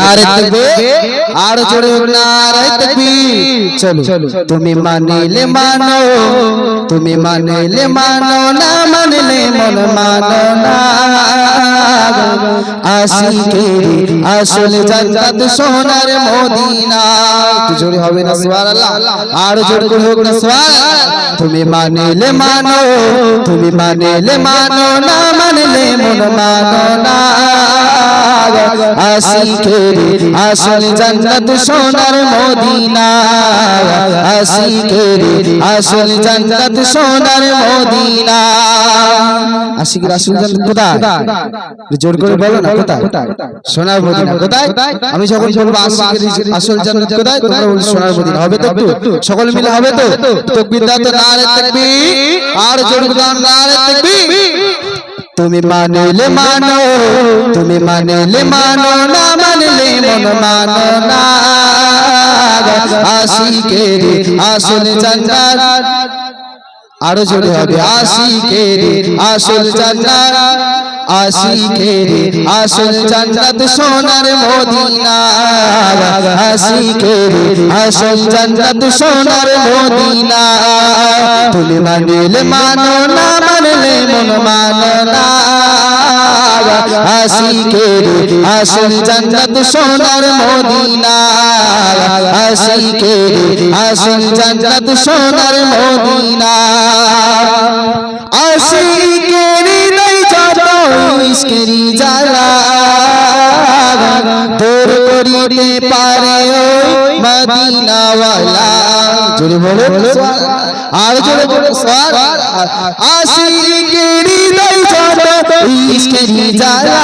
নারে তকবীর আর জোরে নারে তকবীর চলো তুমি মানিলে মানো তুমি মানিলে মানো না মানলে মন মানো না আশিকের আসল জান্নাত সোনার মদিনা জোরে হবে না সুবহানাল্লাহ আর জোরে করে হোক না সুবহানাল্লাহ তুমি মানিলে মানো তুমি মানিলে মানো না মানলে মন মানো না আশিকের আসল জান্নাত সোনার মদিনা। আশিকের আসল জান্নাত সোনার মদিনা। আশিকের আসল জান্নাত কোথায়? জোর করে বলো না, কোথায়? সোনার মদিনা, কোথায়? আমি যখন বলব আশিকের আসল জান্নাত কোথায়? তোমরা বলছো সোনার মদিনা। হবে তো একটু? সকলে মিলে হবে তো? তাকবীর দাও তো, নারে তাকবীর। আর জোর দাও নারে তাকবীর। তুমি মানলে মানো, তুমি মানলে মানো না, মানলে মন মানো না। আশিকের আসল জান্নাত। আরও জোরে হবে, আশিকের আসল জান্নাত। আশিকের আসল জান্নাত সোনার মদিনা। আশিকের আসল জান্নাত সোনার মদিনা। তুমি মানলে মানো না, মানলে মন মানো না। আশিকের আসল জান্নাত সোনার মদিনা। আশিকের আসল জান্নাত সোনার মদিনা। আশিকের নাই যত ইশকেরি জ্বালা তোর করিতে পারে ওই মদিনাওয়ালা। জোরে বলে আর জোরে বলে স্যার। আশিকের নাই যত ইশকেরি জালা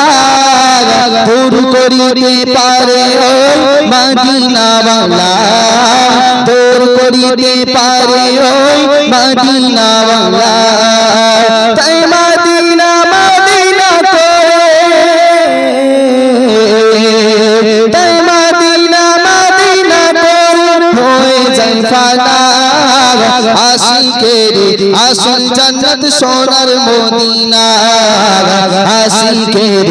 তোর করিতে পারে ওই মদিনাওয়ালা তোর করিতে পারে ওই মদিনাওয়ালা আসল জান্নাত সোনার মদিনা। আশিকের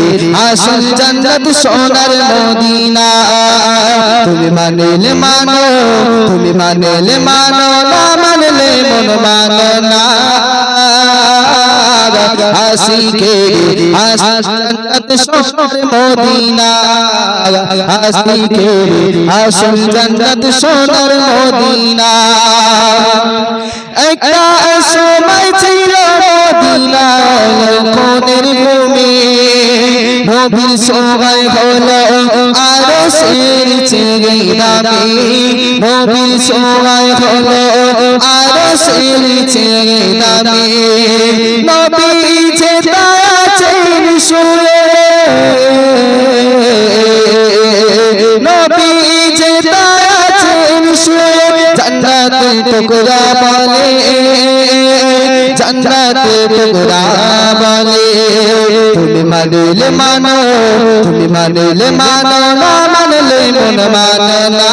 আসল জান্নাত সোনার মদিনা। তুমি মানলে মানো তুমি মানলে মানো না মানলে মন মানো না। আসল জান্নাত সোনার মদিনা। আশিকের আসল জান্নাত সোনার মদিনা সময় হলো আরও সের চেয়ে দামি নবীর সময় হলো আরও সের চেয়ে দামি নবী যে আছেন শুয়ে নবী যে আছেন শুয়ে জান্নাতের টুকরা বলে, জান্নাতের টুকরা বলে। মানলে মানো, তুমি মানিলে মানো, না মানলে মন মানে না।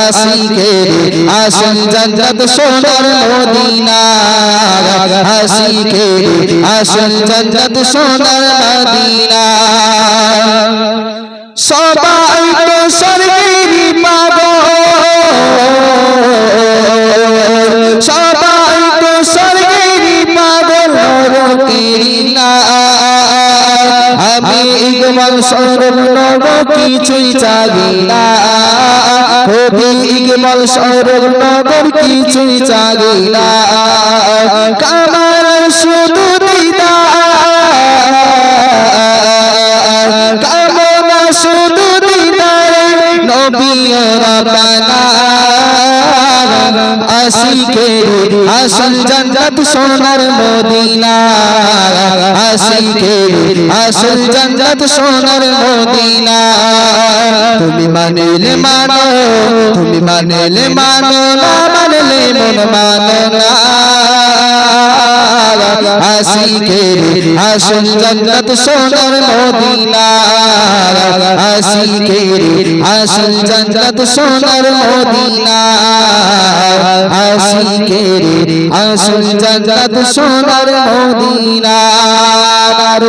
আসিকে আসল জান্নাত সোনার মদিনা। আসিকে আসল জান্নাত সোনার মদিনা। স্বর্গ নব কিছুই চাবি না। কবি ইকবাল স্বর্গ নগর কিছুই চাবি শুধু আসল জান্নাত সোনার মদিনা। আশিকের আসল জান্নাত সোনার মদিনা। তুমি মানলে মানো, তুমি মানলে মানো, না মানলে মন মানো না। আশিকের আসল জান্নাত সোনার মদিনা। আশিকের আসল জান্নাত সোনার মদিনা। আশিকের আসল জান্নাত সোনার মদিনা। আর